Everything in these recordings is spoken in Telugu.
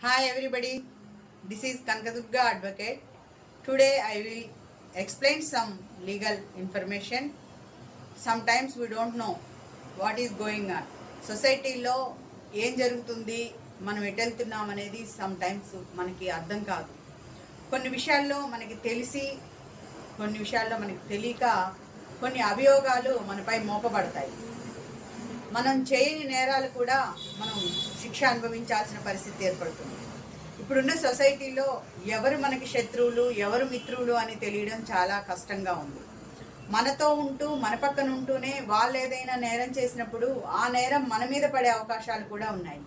Hi everybody, this is Kankadurga Advocate. Today I will explain some legal information. Sometimes we don't know what is going on. సొసైటీలో ఏం జరుగుతుంది మనం ఎటు వెళ్తున్నాం అనేది సమ్ టైమ్స్ మనకి అర్థం కాదు కొన్ని విషయాల్లో మనకి తెలిసి కొన్ని విషయాల్లో మనకి తెలియక కొన్ని అభియోగాలు మనపై మోపబడతాయి మనం చేయని నేరాలు కూడా మనం శిక్ష అనుభవించాల్సిన పరిస్థితి ఏర్పడుతుంది. ఇప్పుడున్న సొసైటీలో ఎవరు మనకి శత్రువులు ఎవరు మిత్రులు అని తెలియడం చాలా కష్టంగా ఉంది. మనతో ఉంటూ మన పక్కన ఉంటూనే వాళ్ళు ఏదైనా నేరం చేసినప్పుడు ఆ నేరం మన మీద పడే అవకాశాలు కూడా ఉన్నాయి.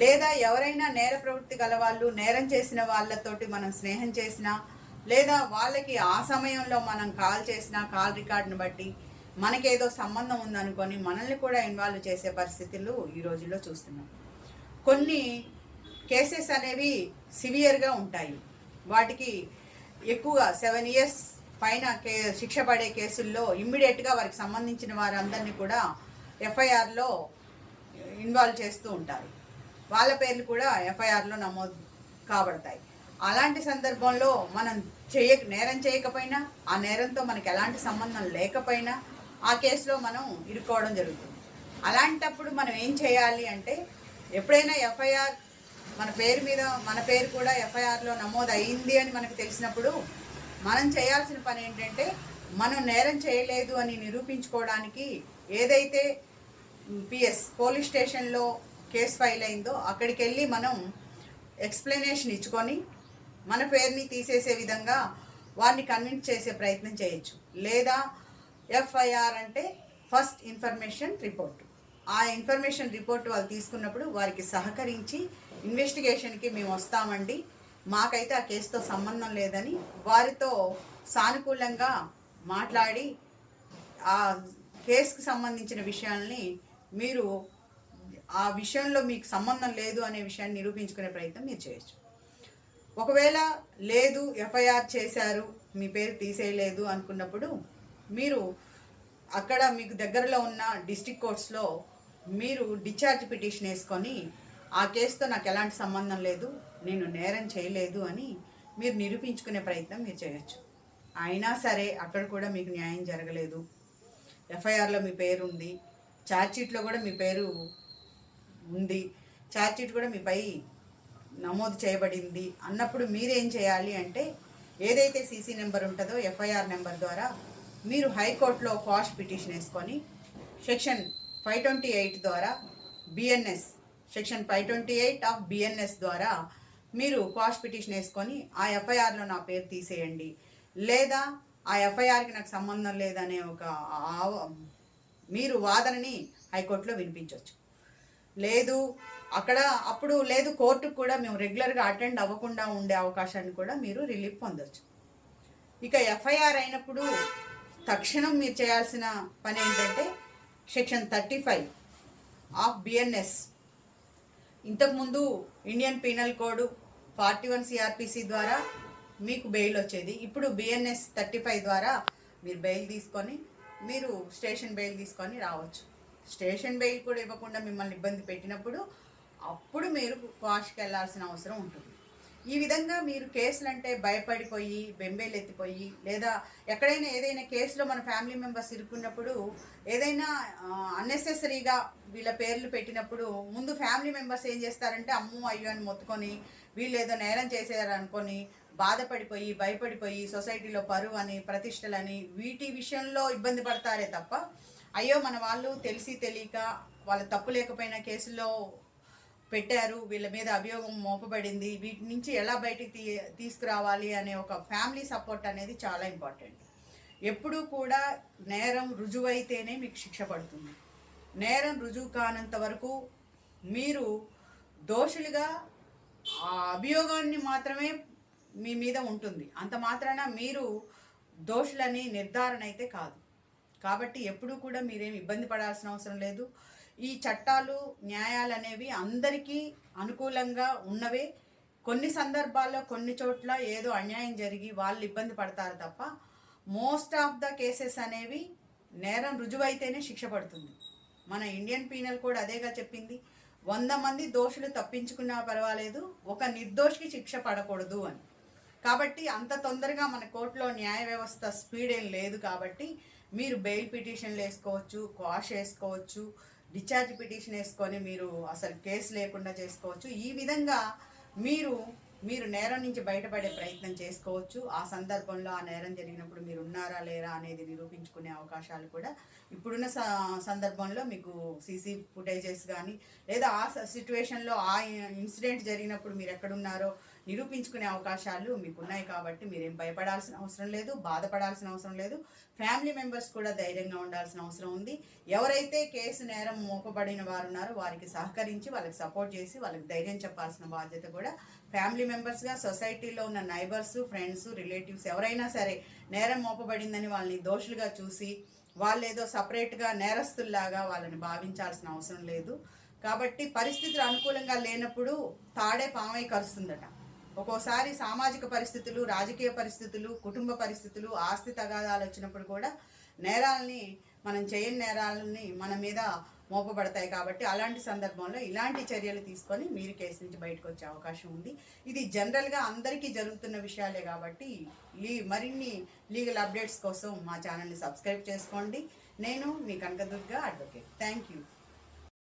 లేదా ఎవరైనా నేర ప్రవృత్తి గల వాళ్ళు నేరం చేసిన వాళ్ళతోటి మనం స్నేహం చేసినా లేదా వాళ్ళకి ఆ సమయంలో మనం కాల్ చేసినా కాల్ రికార్డును బట్టి మనకేదో సంబంధం ఉందనుకొని మనల్ని కూడా ఇన్వాల్వ్ చేసే పరిస్థితులు ఈ రోజుల్లో చూస్తున్నాం. కొన్ని కేసెస్ అనేవి సివియర్గా ఉంటాయి. వాటికి ఎక్కువగా సెవెన్ ఇయర్స్ పైన కే శిక్ష పడే కేసుల్లో ఇమ్మీడియట్గా వారికి సంబంధించిన వారందరినీ కూడా ఎఫ్ఐఆర్లో ఇన్వాల్వ్ చేస్తూ ఉంటారు. వాళ్ళ పేర్లు కూడా ఎఫ్ఐఆర్లో నమోదు కాబడతాయి. అలాంటి సందర్భంలో మనం చేయ నేరం చేయకపోయినా ఆ నేరంతో మనకి ఎలాంటి సంబంధం లేకపోయినా ఆ కేసులో మనం ఇరుక్కోవడం జరుగుతుంది. అలాంటప్పుడు మనం ఏం చేయాలి అంటే ఎప్పుడైనా ఎఫ్ఐఆర్ మన పేరు మీద మన పేరు కూడా ఎఫ్ఐఆర్లో నమోదు అయింది అని మనకు తెలిసినప్పుడు మనం చేయాల్సిన పని ఏంటంటే మనం నేరం చేయలేదు అని నిరూపించుకోవడానికి ఏదైతే పిఎస్ పోలీస్ స్టేషన్లో కేసు ఫైల్ అయిందో అక్కడికి వెళ్ళి మనం ఎక్స్ప్లెనేషన్ ఇచ్చుకొని మన పేరుని తీసేసే విధంగా వారిని కన్విన్స్ చేసే ప్రయత్నం చేయొచ్చు. లేదా ఎఫ్ఐఆర్ అంటే ఫస్ట్ ఇన్ఫర్మేషన్ రిపోర్ట్. ఆ ఇన్ఫర్మేషన్ రిపోర్ట్ వాళ్ళు తీసుకున్నప్పుడు వారికి సహకరించి ఇన్వెస్టిగేషన్కి మేము వస్తామండి. మాకైతే ఆ కేసుతో సంబంధం లేదని వారితో సానుకూలంగా మాట్లాడి ఆ కేసుకు సంబంధించిన విషయాల్ని మీరు ఆ విషయంలో మీకు సంబంధం లేదు అనే విషయాన్ని నిరూపించుకునే ప్రయత్నం మీరు చేయొచ్చు. ఒకవేళ లేదు ఎఫ్ఐఆర్ చేశారు మీ పేరు తీసేయలేదు అనుకున్నప్పుడు మీరు అక్కడ మీకు దగ్గరలో ఉన్న డిస్టిక్ కోర్ట్స్లో మీరు డిశ్చార్జ్ పిటిషన్ వేసుకొని ఆ కేసుతో నాకు ఎలాంటి సంబంధం లేదు నేను నేరం చేయలేదు అని మీరు నిరూపించుకునే ప్రయత్నం మీరు చేయొచ్చు. అయినా సరే అక్కడ కూడా మీకు న్యాయం జరగలేదు. ఎఫ్ఐఆర్లో మీ పేరు ఉంది. ఛార్జ్షీట్లో కూడా మీ పేరు ఉంది. ఛార్జ్షీట్ కూడా మీపై నమోదు చేయబడింది అన్నప్పుడు మీరేం చేయాలి అంటే ఏదైతే సీసీ నెంబర్ ఉంటుందో ఎఫ్ఐఆర్ నెంబర్ ద్వారా మీరు హైకోర్టులో క్వాష్ పిటిషన్ వేసుకొని సెక్షన్ ఫైవ్ ట్వంటీ ఎయిట్ ద్వారా BNS section five twenty eight of BNS ద్వారా మీరు క్వాష్ పిటిషన్ వేసుకొని ఆ ఎఫ్ఐఆర్లో నా పేరు తీసేయండి. లేదా ఆ ఎఫ్ఐఆర్కి నాకు సంబంధం లేదనే ఒక ఆవ- మీరు వాదనని హైకోర్టులో వినిపించవచ్చు లేదు అక్కడ అప్పుడు లేదు కోర్టుకు కూడా మేము రెగ్యులర్గా అటెండ్ అవ్వకుండా ఉండే అవకాశాన్ని కూడా మీరు రిలీఫ్ పొందవచ్చు ఇక ఎఫ్ఐఆర్ అయినప్పుడు తక్షణం మీరు చేయాల్సిన పని ఏంటంటే section thirty five of BNS ఇంతకుముందు Indian penal code forty one CrPC ద్వారా మీకు బెయిల్ వచ్చేది. ఇప్పుడు బిఎన్ఎస్ థర్టీ ఫైవ్ ద్వారా మీరు బెయిల్ తీసుకొని మీరు స్టేషన్ బెయిల్ తీసుకొని రావచ్చు. స్టేషన్ బెయిల్ కూడా ఇవ్వకుండా మిమ్మల్ని ఇబ్బంది పెట్టినప్పుడు అప్పుడు మీరు క్వాష్కి వెళ్ళాల్సిన అవసరం ఉంటుంది. ఈ విధంగా మీరు కేసులు అంటే భయపడిపోయి బెంబేలు ఎత్తిపోయి లేదా ఎక్కడైనా ఏదైనా కేసులో మన ఫ్యామిలీ మెంబర్స్ ఇరుక్కున్నప్పుడు ఏదైనా అన్నెసెసరీగా వీళ్ళ పేర్లు పెట్టినప్పుడు ముందు ఫ్యామిలీ మెంబర్స్ ఏం చేస్తారంటే అమ్మో అయ్యో అని మొత్తుకొని వీళ్ళు ఏదో నేరం చేసేదారు అనుకొని బాధపడిపోయి భయపడిపోయి సొసైటీలో పరువు అని ప్రతిష్టలని వీటి విషయంలో ఇబ్బంది పడతారే తప్ప అయ్యో మన వాళ్ళు తెలిసి తెలియక వాళ్ళ తప్పు లేకపోయినా కేసులో పెట్టారు వీళ్ళ మీద అభియోగం మోపబడింది. వీటి నుంచి ఎలా బయటికి తీ తీసుకురావాలి అనే ఒక ఫ్యామిలీ సపోర్ట్ అనేది చాలా ఇంపార్టెంట్. ఎప్పుడూ కూడా నేరం రుజువైతేనే మీకు శిక్ష పడుతుంది. నేరం రుజువు కానంత వరకు మీరు దోషులుగా ఆ అభియోగాన్ని మాత్రమే మీ మీద ఉంటుంది. అంత మాత్రాన మీరు దోషులని నిర్ధారణ అయితే కాదు. కాబట్టి ఎప్పుడూ కూడా మీరేం ఇబ్బంది పడాల్సిన అవసరం లేదు. ఈ చట్టాలు న్యాయాలు అనేవి అందరికీ అనుకూలంగా ఉన్నవే. కొన్ని సందర్భాల్లో కొన్ని చోట్ల ఏదో అన్యాయం జరిగి వాళ్ళు ఇబ్బంది పడతారు తప్ప మోస్ట్ ఆఫ్ ద కేసెస్ అనేవి నేరం రుజువైతేనే శిక్ష పడుతుంది. మన ఇండియన్ పీనల్ కూడా అదేగా చెప్పింది. వంద మంది దోషులు తప్పించుకున్నా పర్వాలేదు ఒక నిర్దోషికి శిక్ష పడకూడదు అని. కాబట్టి అంత తొందరగా మన కోర్టులో న్యాయ వ్యవస్థ స్పీడ్ ఏం లేదు కాబట్టి మీరు బెయిల్ పిటిషన్లు వేసుకోవచ్చు క్వాష్ వేసుకోవచ్చు డిశ్చార్జ్ పిటిషన్ వేసుకొని మీరు అసలు కేసు లేకుండా చేసుకోవచ్చు. ఈ విధంగా మీరు మీరు నేరం నుంచి బయటపడే ప్రయత్నం చేసుకోవచ్చు. ఆ సందర్భంలో ఆ నేరం జరిగినప్పుడు మీరు ఉన్నారా లేరా అనేది నిరూపించుకునే అవకాశాలు కూడా ఇప్పుడున్న స- సందర్భంలో మీకు సీసీ ఫుటేజెస్ కానీ లేదా ఆ సిచ్యువేషన్లో ఆ ఇన్సిడెంట్ జరిగినప్పుడు మీరు ఎక్కడున్నారో నిరూపించుకునే అవకాశాలు మీకు ఉన్నాయి కాబట్టి మీరేం భయపడాల్సిన అవసరం లేదు బాధపడాల్సిన అవసరం లేదు. ఫ్యామిలీ మెంబర్స్ కూడా ధైర్యంగా ఉండాల్సిన అవసరం ఉంది. ఎవరైతే కేసు నేరం మోపబడిన వారు ఉన్నారో వారికి సహకరించి వాళ్ళకి సపోర్ట్ చేసి వాళ్ళకి ధైర్యం చెప్పాల్సిన బాధ్యత కూడా ఫ్యామిలీ మెంబర్స్గా సొసైటీలో ఉన్న నైబర్స్ ఫ్రెండ్స్ రిలేటివ్స్ ఎవరైనా సరే నేరం మోపబడిందని వాళ్ళని దోషులుగా చూసి వాళ్ళు ఏదో సపరేట్గా నేరస్తుల్లాగా వాళ్ళని భావించాల్సిన అవసరం లేదు. కాబట్టి పరిస్థితులు అనుకూలంగా లేనప్పుడు తాడే పామై కరుస్తుందట. ఒక్కోసారి సామాజిక పరిస్థితులు రాజకీయ పరిస్థితులు కుటుంబ పరిస్థితులు ఆస్తి తగాదాలు వచ్చినప్పుడు కూడా నేరాలని మనం చేయని నేరాలని మన మీద మోపబడతాయి కాబట్టి అలాంటి సందర్భంలో ఇలాంటి చర్యలు తీసుకొని మీరు కేసు నుంచి బయటకు వచ్చే అవకాశం ఉంది. ఇది జనరల్గా అందరికీ జరుగుతున్న విషయాలే కాబట్టి లీ మరిన్ని లీగల్ అప్డేట్స్ కోసం మా ఛానల్ని సబ్స్క్రైబ్ చేసుకోండి. నేను మీ కనకదుర్గ అడ్వకేట్ థ్యాంక్ యూ